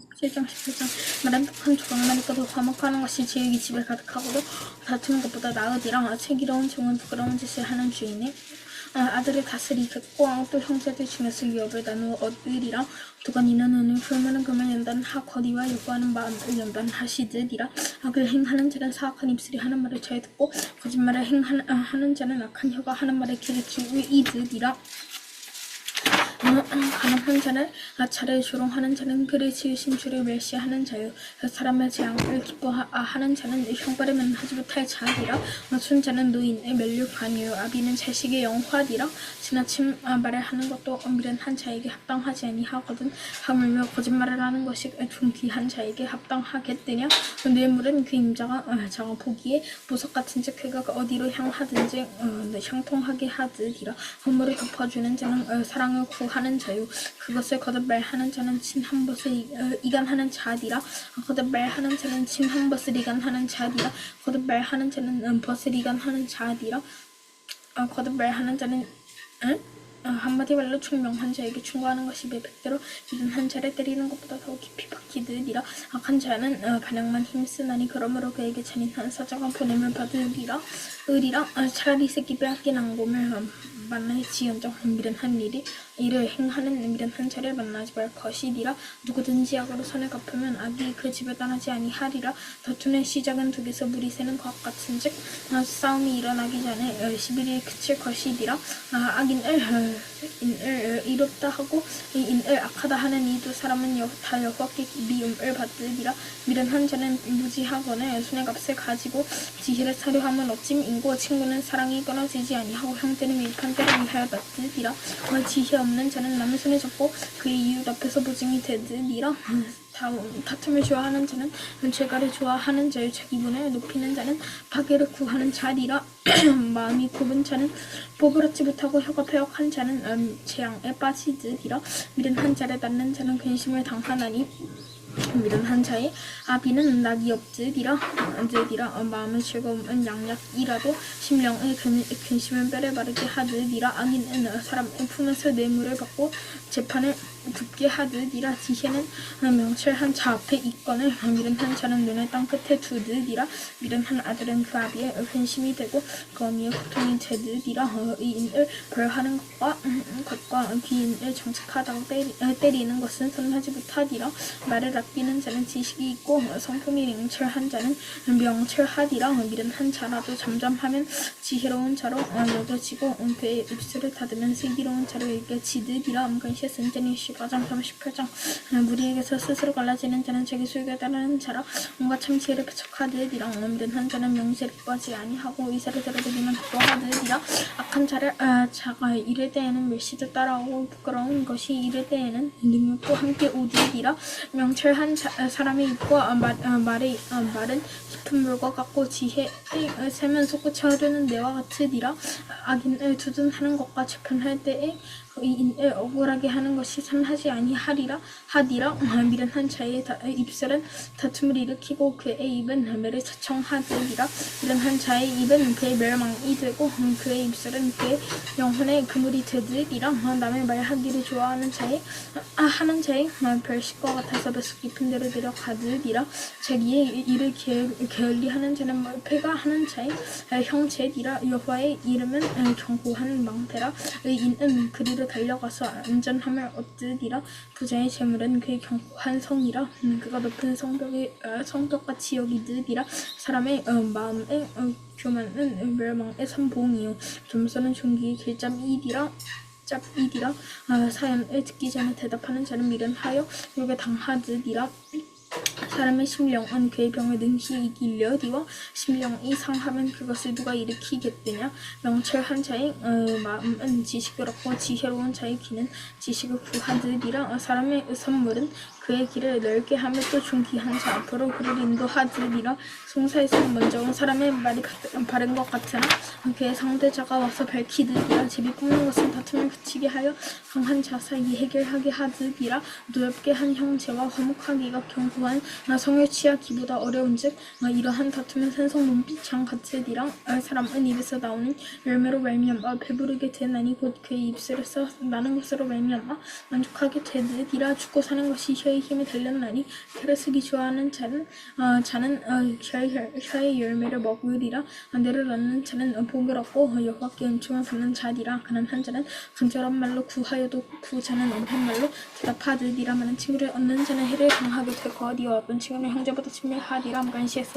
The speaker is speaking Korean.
7장 17장. 말한 독한 조각나니까 더 화목하는 것이 지옥이 집에 가득하고도 다투는 것보다 나으디라 책이로운 종은 부끄러운 짓을 하는 주인이 아, 아들을 다스리겠고 또 형제들 중에서 위협을 나누어 얻으리라. 누가 니는 은을 풀무는 금을 연단하 거리와 요구하는 마음을 연단하시듯이라. 악을 행하는 자는 사악한 입술이 하는 말을 잘 듣고 거짓말을 행하는 아, 자는 악한 혀가 하는 말에 귀를 기울이듯이라 가난한 자는 아차를 조롱하는 자는 그를 지으신 주를 멸시하는 자요. 그 사람의 재앙을 기뻐하는 자는 형벌에만 하지 못할 자이라. 맞춘 자는 노인의 멸류관이요. 아비는 자식의 영화디라. 지나친 말을 하는 것도 미련한 자에게 합당하지 아니하거든. 하물며 거짓말을 하는 것이 존귀한 자에게 합당하겠느냐? 뇌물은 그 임자가 어, 자가 보기에 보석 같은 즉 그가 어디로 향하든지 어, 네, 향통하게 하듯이라. 허물을 덮어주는 자는 어, 사랑을 구하는 자요 그것을 거듭말하는 자는 친한 것을 이- 어, 이간하는 자디라. 거듭말하는 자는 친한 것을 이간하는 자디라. 거듭말하는 자는 음, 벗을 이간하는 자디라. 어, 거듭말하는 자는 응? 어, 한마디 말로 충명한 자에게 충고하는 것이 매백대로 이른 한 차례 때리는 것보다 더 깊이 박히느니라. 악한 자는 어, 반역만 힘쓰나니 그러므로 그에게 잔인한 사자가 보냄을 받으리라. 의리라. 어, 차라리 새끼 빼앗긴 앙곰을 어, 만나에 지연정 미련한 일이 이를 행하는 미련한 자를 만나지 말 것이니라. 누구든지 악으로 선을 갚으면 악이 그 집에 떠나지 아니하리라. 다툼의 시작은 독에서 물이 새는 것 같은즉 아, 싸움이 일어나기 전에 어, 11일 그칠 것이니라. 아, 악인을 어, 인을 어, 이롭다 하고 이 인을 악하다 하는 이 두 사람은 여, 다 여호와께 미움을 받으리라. 미련 한 자는 무지하거늘 손의 값을 가지고 지혜를 사려 함은 어찜 인고 친구는 사랑이 끊어지지 아니하고 형제는 밀판 때를 위하여 받으리라. 어, 지혜 없는 자는 남의 손에 잡고 그의 이웃 앞에서 보증이 되느니라 다툼을 좋아하는 자는 죄가를 좋아하는 자의 자기분을 높이는 자는 파괴를 구하는 자리라 마음이 굽은 자는 복을 얻지 못하고 혀가 폐역한 자는 음, 재앙에 빠지듯이라 미련한 자를 낳는 자는 근심을 당하나니 미련한 자의 아비는 낙이 없으리라 안되리라 어, 마음의 즐거움은 양약이라도 심령의 근, 근심은 뼈를 바르게 하듯이라. 악인은 어, 사람의 품에서 뇌물을 받고 재판을 굳게 하듯 이라 지혜는 어, 명철한 자 앞에 있거늘 어, 미련한 자는 눈을 땅 끝에 두듯 이라 미련한 아들은 그 아비의 근심이 되고 그 어미의 고통이 되듯 이라 어, 이 인을 벌하는 것과 음, 것과 귀인을 정착하다고 때리, 어, 때리는 것은 선하지 못하리라 말을 아끼는 자는 지식이 있고 어, 성품이 명철한 자는 명철하리라 어, 미련한 자라도 잠잠하면 지혜로운 자로 어, 여겨지고 어, 그의 입술을 닫으면 슬기로운 자로 여겨지듯이라. 은근시에 쓴자니 시 가장 38장. 어, 무리에게서 스스로 갈라지는 자는 자기 수익에 따르는 자라. 온갖 참 지혜를 배척하듯이라 어, 미련한 자는 명세를 구하지 아니하고 의사를 들어주기만 기뻐하듯이라. 악한 자를 아, 자가 이를 때에는 멸시도 따라오고 부끄러운 것이 이를 때에는 능력도 함께 오듯이라. 명철한 자, 아, 사람이 있고 아, 말, 아, 말이, 아, 말은 깊은 물과 같고 지혜의 아, 세면 솟구쳐 흐르는 내와 같으리라. 악인을 두둔하는 것과 재판할 때에 의인을 억울하게 하는 것이 선하지 아니하리라 하디라. 아, 미련한 자의 다, 입술은 다툼을 일으키고 그의 입은 매를 자청하리라. 미련한 자의 입은 그의 멸망이 되고 음, 그의 입술은 그의 영혼의 그물이 되리라. 아, 남의 말하기를 좋아하는 자의 아, 하는 자의 아, 별식과 같아서 뱃속 깊은 데로 내려가느리라. 자기의 일을 게을- 게을리하는 자는 멀패가 하는 자의 아, 형제니라. 여호와의 이름은 아, 견고한 망대라. 의인은 그리 로 달려가서 안전함을 얻으리라. 부자의 재물은 그의 견고한 성이라. 음, 그가 높은 성벽의 어, 성벽같이 여기느니라. 사람의 어, 마음의 어, 교만은 멸망의 선봉이요. 겸손은 종기의 길잡이리라 짭이리라. 아, 사연을 듣기 전에 대답하는 자는 미련하여 욕에 당하느니라 사람의 심령은 그의 병을 능히 이기려니와 심령이 상하면 그것을 누가 일으키겠느냐? 명철한 자의 어, 마음은 지식을 얻고 지혜로운 자의 귀는 지식을 구하느니라. 어, 사람의 선물은 그의 길을 넓게 하며 또 존귀한 자 앞으로 그를 인도하느니라. 송사에서 먼저 온 사람의 말이 같- 바른 것 같으나 그의 상대자가 와서 밝히느니라. 제비 뽑는 것은 다툼을 그치게 하여 강한 자 사이 해결하게 하느니라. 노엽게 한 형제와 화목하기가 견고한 나 성을 취하 기보다 어려운즉 나 이러한 다툼은 산성 눈빛창 같으리라 아, 사람은 입에서 나오는 열매로 말미암아 배부르게 되나니 곧 그의 입술에서 나는 것으로 말미암아 만족하게 되느니라 죽고 사는 것이 혀의 힘에 달렸나니 쓰기 좋아하는 자는 어, 자는 어, 혀의, 혀의 열매를 먹으리라. 안대를 얻는 자는 어, 복을 얻고 어, 여호와께 은총을 받는 자리라. 가난한 자는 간절한 말로 구하여도 구자는 엄한 말로 대답하느니라. 많은 친구를 얻는 자는 해를 당하게 되고 어디와 친구는 형제보다 친밀하리라 무관시했으나